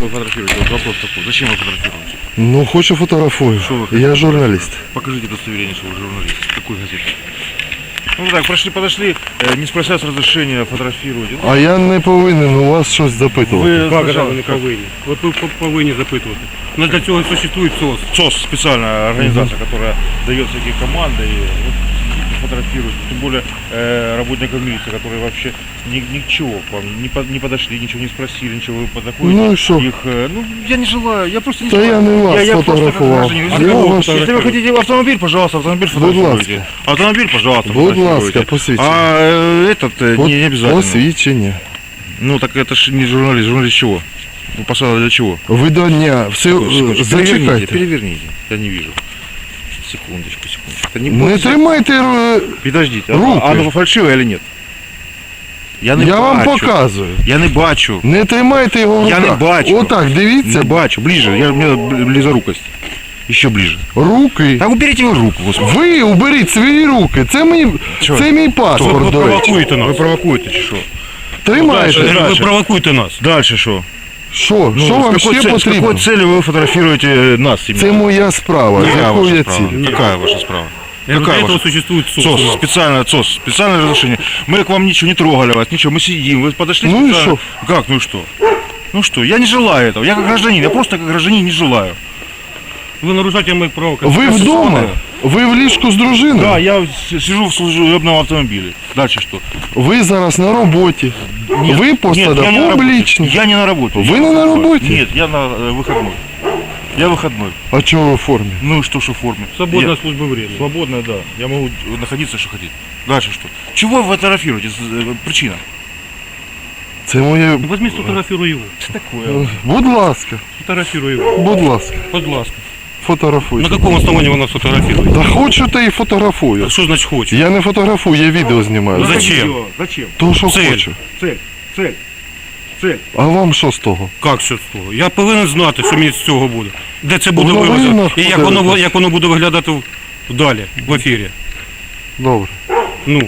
Вы фотографируете? Вот вопрос такой. Зачем вы фотографируете? Ну, хочу фотографую. Что вы Я журналист. Покажите удостоверение, что вы журналист. Какой газеты? Ну так, прошли, подошли, э, не спрося с разрешения, фотографируете. Ну, А я не повинен у вас щось запитувати. Вы Как сначала- это ви не как? повинні? Ви пов- пов- повинні запитувати. Ну для цього существує СОС. СОС специальная организация, которая дает всякие команды и вот, фотографируют. Тем более э, работников милиции, которые вообще ни, ничего к вам не, по- не подошли, ничего не спросили, ничего вы подоходите. Ну и шо? Их, э, ну, я не желаю, я просто не Та желаю. я не вас я, я просто фотографував. гражданин. Я вы- вас- если вы хотите автомобиль, пожалуйста, автомобиль фотографируйте. Автомобиль, пожалуйста, Будь ласка, посвідчення. А э, этот э, Пот- не, не обязательно. Посвідчення. Ну так это же не журналист, журналист чего? Ну, посада для чего? Видання. Все, е, переверните, переверните. Я не вижу. Секундочку, секундочку. Это не Не будет- тримайте. е, Подождите, руки. а оно фальшиве или нет? Я не Я вам бачу. показую. Я не бачу. Не тримайте його в Я руках. не бачу. Отак, дивіться. Не бачу. Ближе. Я, у меня бл- близорукость. Еще ближе. Руки. Так уберите его руку, господи. Ви уберіть свої руки. Це мій, Чого? це мій паспорт, Ви до речі. провокуєте нас. Вы провокуете, что? Тримайте. Дальше. Ви провокуєте нас. Дальше что? Що? Ну, що вам с, какой ще цель- с потрібно? какой целью вы фотографируете нас именно? Це моя справа. З Какая якою ваша я справа? ціль? Какая ваша справа? Для Какая этого ваша? существует СОС. у СОС, нас. специальное СОС, специальное разрешение. Мы к вам ничего не трогали вас, ничего, мы сидим, вы подошли Ну и специально. Как, ну и что? Ну что, я не желаю этого, я как гражданин, я просто как гражданин не желаю. Ви нарушаєте моїх прав. Ви вдома? Ви в ліжку з дружиною? Да, я с- сижу в служебном автомобиле. Дальше что? Ви зараз на роботі. Ви посада я не на работе. публічна. Я не на работе. Вы Я не на выходной. работе? Нет, я на э, выходной. Я выходной. А чого ви в формі? Ну и что, что в форме? Свободна Я- служба времени. Свободная, да. Я могу находиться, что хотите. Дальше что? Чего вы фотографируете? С- э, Причина? Це моє. Возьми, сфотографируй его. Что такое? Будь ласка, Сфотографируй его. будь ласка, Будь ласка. Фотографуйте. На каком основании вы нас фотографируете? Да хочу та і фотографую. Что значит хочешь? Я не фотографую, я відео знімаю. Ну, зачем? Зачем? То, що Цель. хочу. Цель, цель, цель. А вам що з того? Як що з того? Я повинен знати, що мені з цього буде. Де це буде В новинах вивезено. І як воно, як воно буде виглядати в- далі, в ефірі. Добре. Ну,